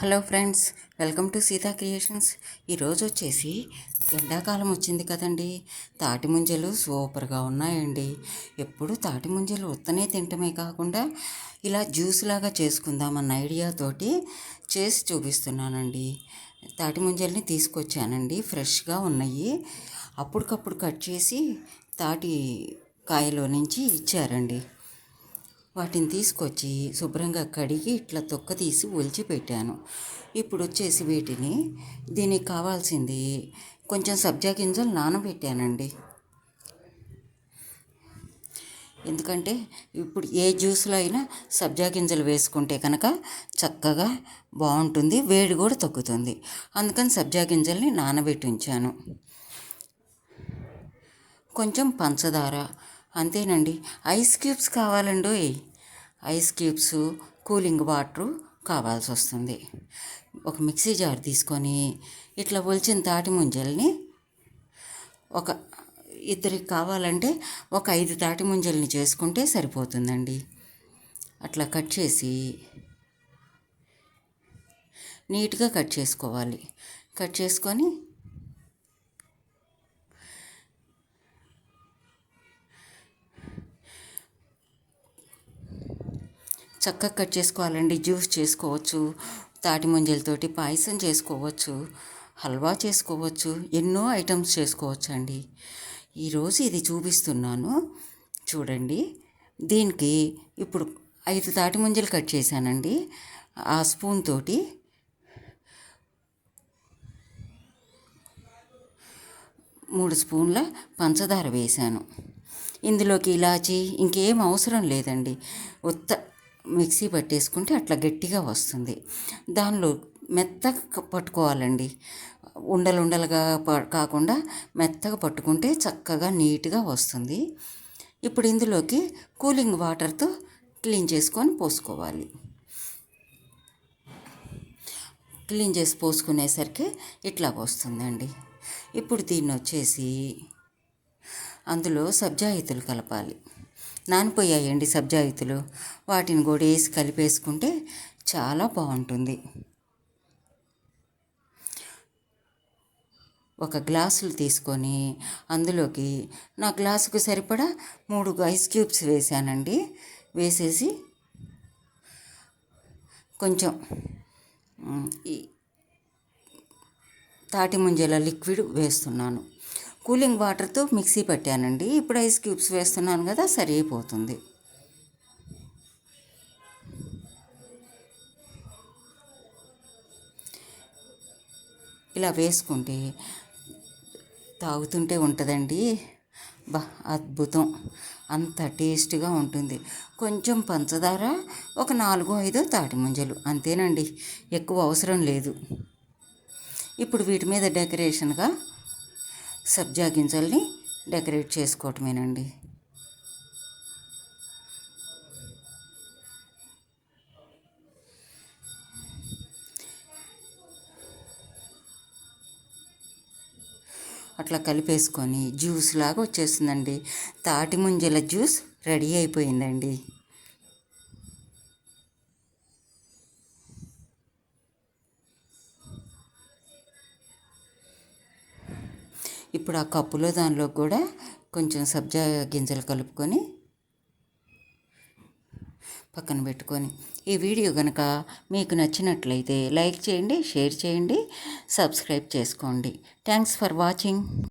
Hello friends welcome to Seetha creations. ఈరోజు వచ్చేసి ఎండాకాలం వచ్చింది కదండి. తాటి ముంజలు సూపర్గా ఉన్నాయండి. ఎప్పుడు తాటి ముంజలు ఉత్తనే తింటమే కాకుండా ఇలా జ్యూస్ లాగా చేసుకుందామన్న ఐడియాతోటి చేసి చూపిస్తున్నానండి. తాటి ముంజల్ని తీసుకొచ్చానండి. ఫ్రెష్గా ఉన్నాయి. అప్పటికప్పుడు కట్ చేసి తాటి కాయలో నుంచి ఇచ్చారండి. వాటిని తీసుకొచ్చి శుభ్రంగా కడిగి ఇట్లా తొక్క తీసి ఒలిచిపెట్టాను ఇప్పుడు వచ్చేసి వీటిని దీనికి కావాల్సింది కొంచెం సబ్జా గింజలు నానబెట్టానండి. ఎందుకంటే ఇప్పుడు ఏ జ్యూస్లో అయినా సబ్జా గింజలు వేసుకుంటే కనుక చక్కగా బాగుంటుంది వేడి కూడా తగ్గుతుంది. అందుకని సబ్జా గింజల్ని నానబెట్టి ఉంచాను కొంచెం పంచదార అంతేనండి. ఐస్ క్యూబ్స్ కావాలండి ఐస్ క్యూబ్స్ కూలింగ్ వాటరు కావాల్సి వస్తుంది ఒక మిక్సీ జార్ తీసుకొని ఇట్లా ఒలిచిన తాటి ముంజల్ని ఒక ఇద్దరికి కావాలంటే ఒక ఐదు తాటి ముంజల్ని చేసుకుంటే సరిపోతుందండి. అట్లా కట్ చేసి నీట్గా కట్ చేసుకోవాలి. కట్ చేసుకొని చక్కగా కట్ చేసుకోవాలండి. జ్యూస్ చేసుకోవచ్చు తాటి ముంజలతోటి పాయసం చేసుకోవచ్చు హల్వా చేసుకోవచ్చు ఎన్నో ఐటమ్స్ చేసుకోవచ్చు అండి ఈరోజు ఇది చూపిస్తున్నాను. చూడండి. దీనికి ఇప్పుడు ఐదు తాటి ముంజలు కట్ చేశానండి. ఆ స్పూన్ తోటి మూడు స్పూన్ల పంచదార వేశాను. ఇందులోకి ఇలాచి ఇంకేం అవసరం లేదండి. ఉత్త మిక్సీ పట్టేసుకుంటే అట్లా గట్టిగా వస్తుంది. దానిలో మెత్తగా పట్టుకోవాలండి. ఉండలు ఉండలుగా కాకుండా మెత్తగా పట్టుకుంటే చక్కగా నీట్గా వస్తుంది. ఇప్పుడు ఇందులోకి కూలింగ్ వాటర్తో క్లీన్ చేసుకొని పోసుకోవాలి. క్లీన్ చేసి పోసుకునేసరికి ఇట్లా వస్తుందండి. ఇప్పుడు దీన్ని వచ్చేసి అందులో సబ్జా ఇతులు కలపాలి. నానిపోయాయండి సబ్జాయితులు. వాటిని కూడా వేసి కలిపేసుకుంటే చాలా బాగుంటుంది. ఒక గ్లాసులు తీసుకొని అందులోకి నా గ్లాసుకు సరిపడా మూడు ఐస్ క్యూబ్స్ వేసానండి వేసేసి కొంచెం తాటి ముంజల లిక్విడ్ వేస్తున్నాను. కూలింగ్ వాటర్తో మిక్సీ పెట్టానండి. ఇప్పుడు ఐస్ క్యూబ్స్ వేస్తున్నాను కదా సరిపోతుంది. ఇలా వేసుకుంటే తాగుతుంటే ఉంటుందండి. బా అద్భుతం. అంత టేస్ట్గా ఉంటుంది. కొంచెం పంచదార ఒక నాలుగు ఐదు తాటి ముంజలు అంతేనండి. ఎక్కువ అవసరం లేదు. ఇప్పుడు వీటి మీద డెకరేషన్గా సబ్జా గింజల్ని డెకరేట్ చేసుకోవటమేనండి. అట్లా కలిపేసుకొని జ్యూస్ లాగా వచ్చేస్తుందండి. తాటి ముంజల జ్యూస్ రెడీ అయిపోయిందండి. ఇప్పుడు ఆ కప్పులో దానిలో కూడా కొంచెం సబ్జా గింజలు కలుపుకొని పక్కన పెట్టుకొని ఈ వీడియో కనుక మీకు నచ్చినట్లయితే లైక్ చేయండి షేర్ చేయండి సబ్స్క్రైబ్ చేసుకోండి. Thanks for watching.